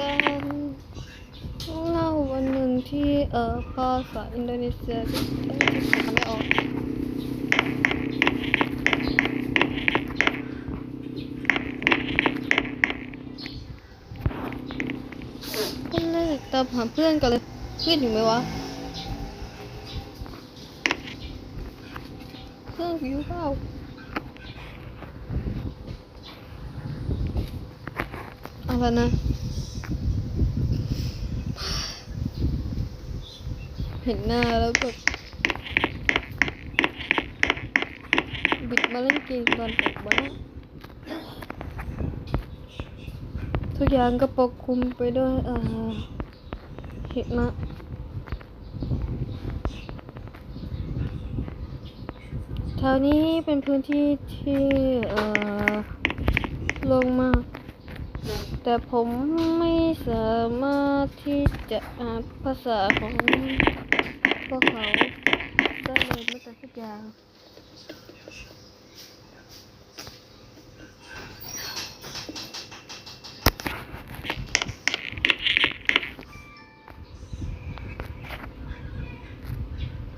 กันเล่าวันหนึ่งที่เออภาษาอินโดนีเซียที่ที่ทำไม่ออกคนแรกตามหาเพื่อนกันเลยเพื่อนอยู่ไหมวะ เพื่อนอยู่เปล่าเอาละนะ ห็นหน้าแล้วแบบบิดมาเล่นเกมตอนเด็กบ้างทุกอย่างก็ปกคลุมไปด้วยเห็นมะแถวนี้เป็นพื้นที่ที่เอ่อโลงมากแต่ผมไม่สามารถที่จะอ่านภาษาของ พวกเขาได้เลยแม้แต่สักอย่าง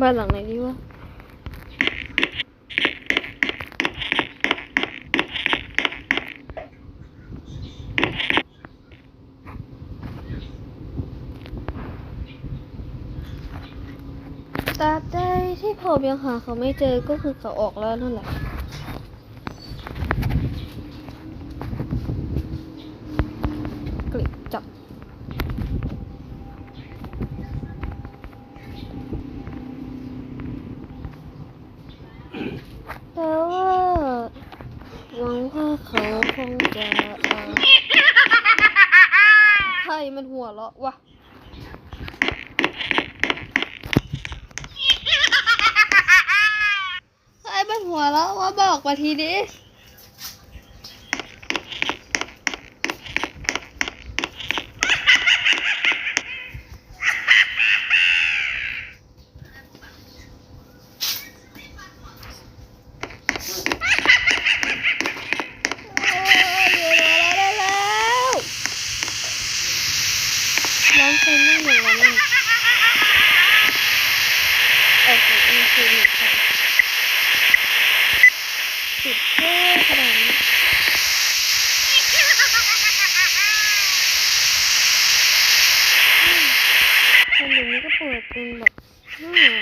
บ้านหลังไหนดีวะ ตราบใดที่ ผมยังหาเขาไม่เจอก็คือเขาออกแล้วนั่นแหละกลิบจับแต่ว่าหวังว่าเขาคงจะเอ่อใครมันหัวเราะวะ ไอ้เป็นหัวแล้ว ว่าบอกมาทีนี้ร้องเพลงไม่เหมือนเราเล่นโอเคนี่คือหนึ่งค่ะ สุดเท่ขนาดนี้คนเดี๋ยวนี้ก็เปิดเป็นแบบอืม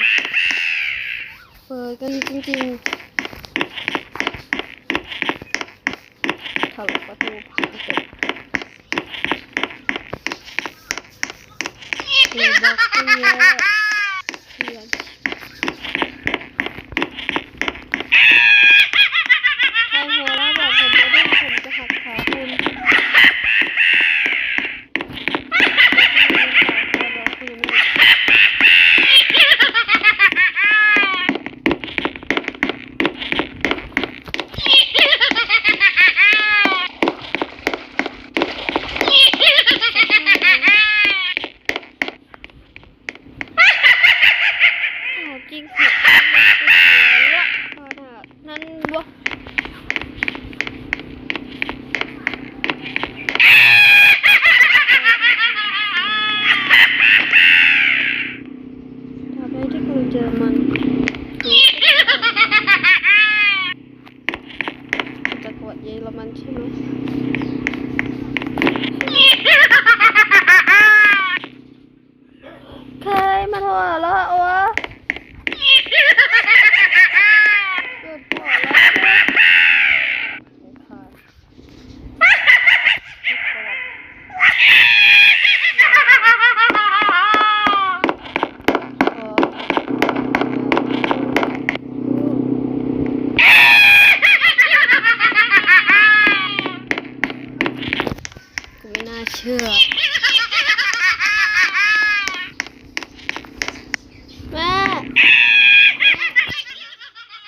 เปิด กันจริงๆถลกประตูผ่านเสร็จเดี๋ยวบอกเพื่อนเพื่อนใครหัวเราะบอกผมไม่ได้ผมจะหักขาคุณแล้วก็มีขาขาเราคือไม่ เอาจริงผิดมันเป็นหัวเราะขนาดนั้นวะ ทำให้ที่กรุงเยอรมันรู้จักรวรรดิเยอรมันใช่ไหมใครมาหัวเราะวะหยุดหัวเราะเลยค่ะหยุดก่อนขอ กูไม่น่า เชื่อแม่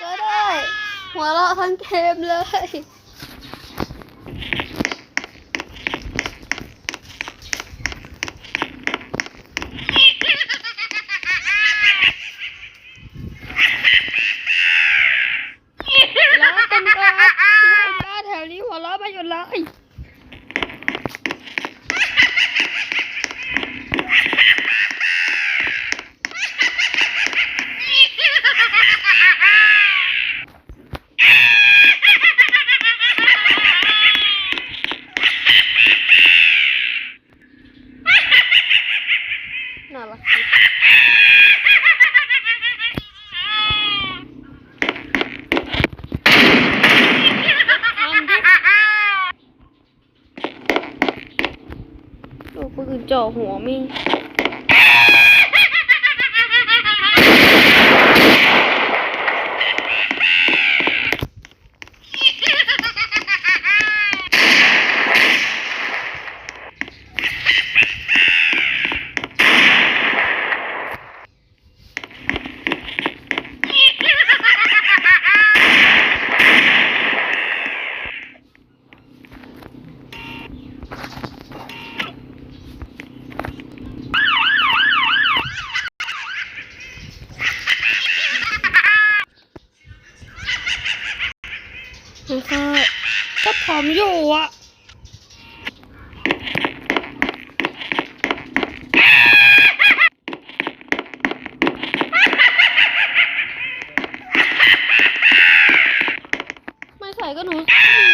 ก็ได้หัวเราะทั้งเทมเลยแล้วเป็นกาที่คนบ้าแถวนี้หัวเราะไปหยุดเลย จาะหัวมิ่ง ไม่ค่ะก็ผมอยู่อะ ไม่ใส่ก็หนู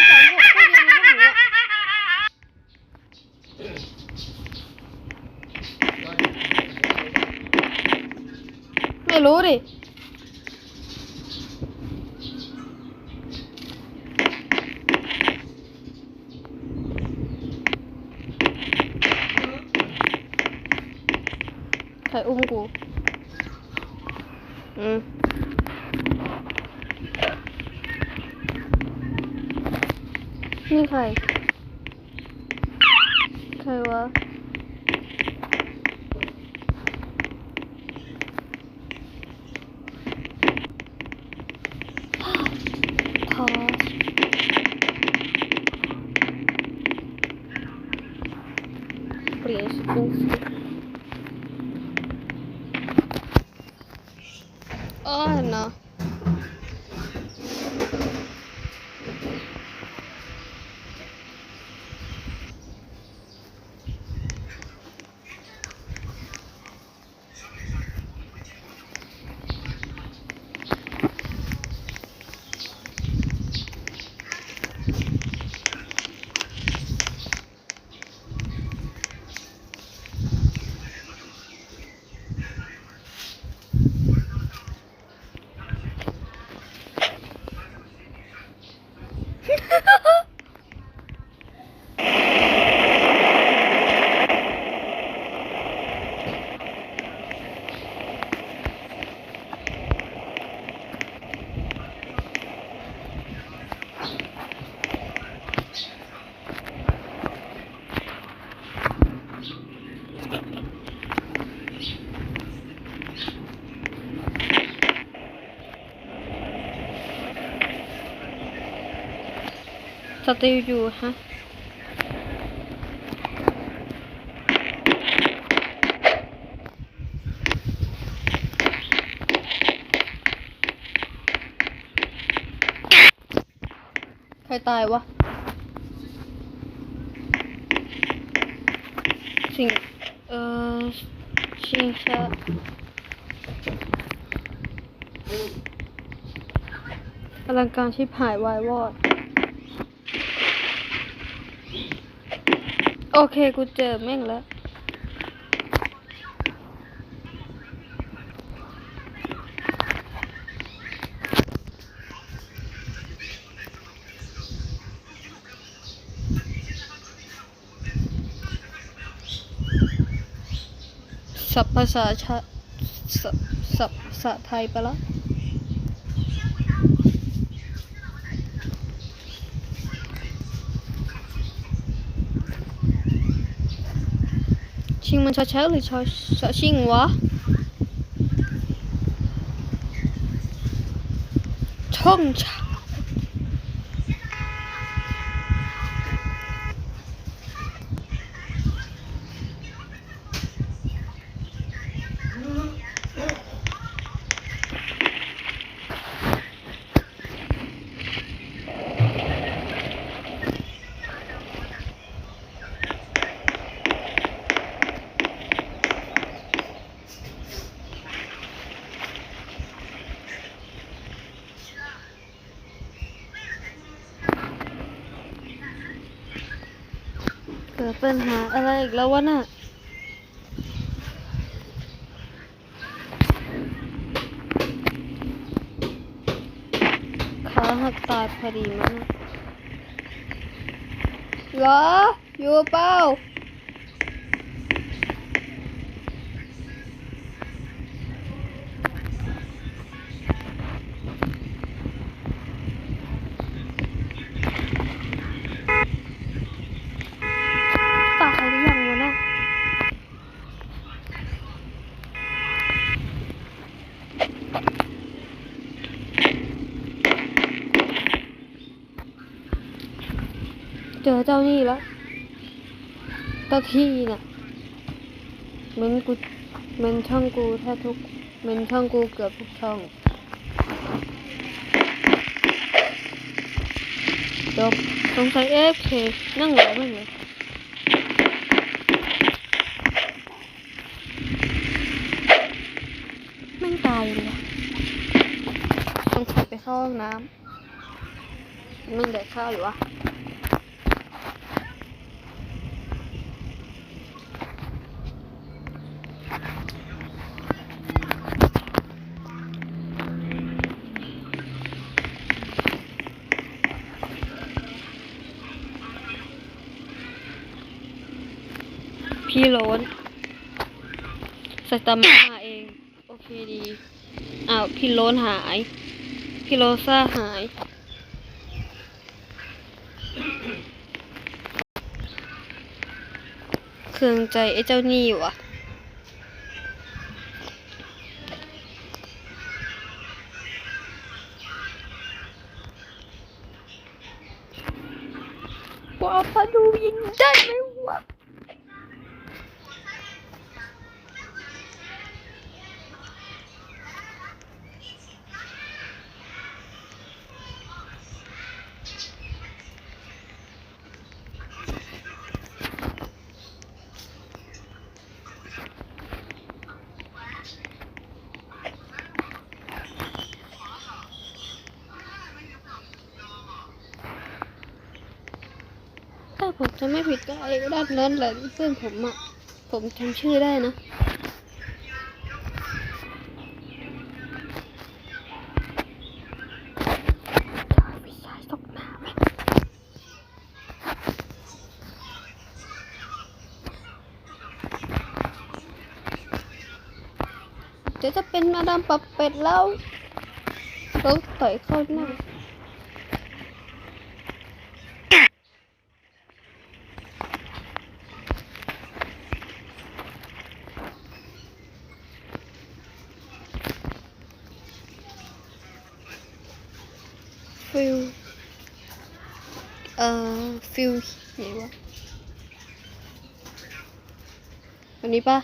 ใส่หกก็เดียวก็หนูอะไม่รู้ดิ ใครอุ้มกู อืมนี่ใคร ใครวะพอเปลี่ยนเป็นสีเออเนาะ ส ติลอยู่ฮะใครตายวะ สิงเอ่อ ชิงชาอลังการชิบหายวายวอด โอเค กูเจอแม่งแล้ว สับภาษาชาสับสับภาษาไทยไปแล้ว ชิงมันชอช้าหรือชอชอชิงวะช่องชาเกิด ปัญหาอะไรอีกแล้ววะน่ะขาหักตายพอดีมั้งเหรอ อยู่เปล่า เจอเจ้านี่แล้วเจ้าที่น่ะเหมือนกูเหมือนช่องกูแทบทุกเหมือนช่องกูเกือบทุกช่องจบสงสัยเอฟเคนั่งเหลือมึงเลยแม่งตายเลยว่ะสงสัยไปเข้าห้องน้ำมึงแดกข้าวอยู่วะ พี่โรนสตามาเอง โอเคดี อ้าว พี่โรนหาย พี่โรซ่าหาย เครื่องใจไอ้เจ้านี่วะว่าพาดูยิงได้ไหมวะ ถ้า ผมจะไม่ผิดก็ไอ้ด้านนั้นแหละเพื่อนผมอะผมจำชื่อได้นะไม่ใช่ตกน้ำไหมเดี๋ยวจะเป็นมาดามปับเป็ดแล้วต้องต่อยเข้าหน้า ฟิลเอ่อ ฟิลไหนวะวันนี้ปะ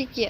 ขี้เกี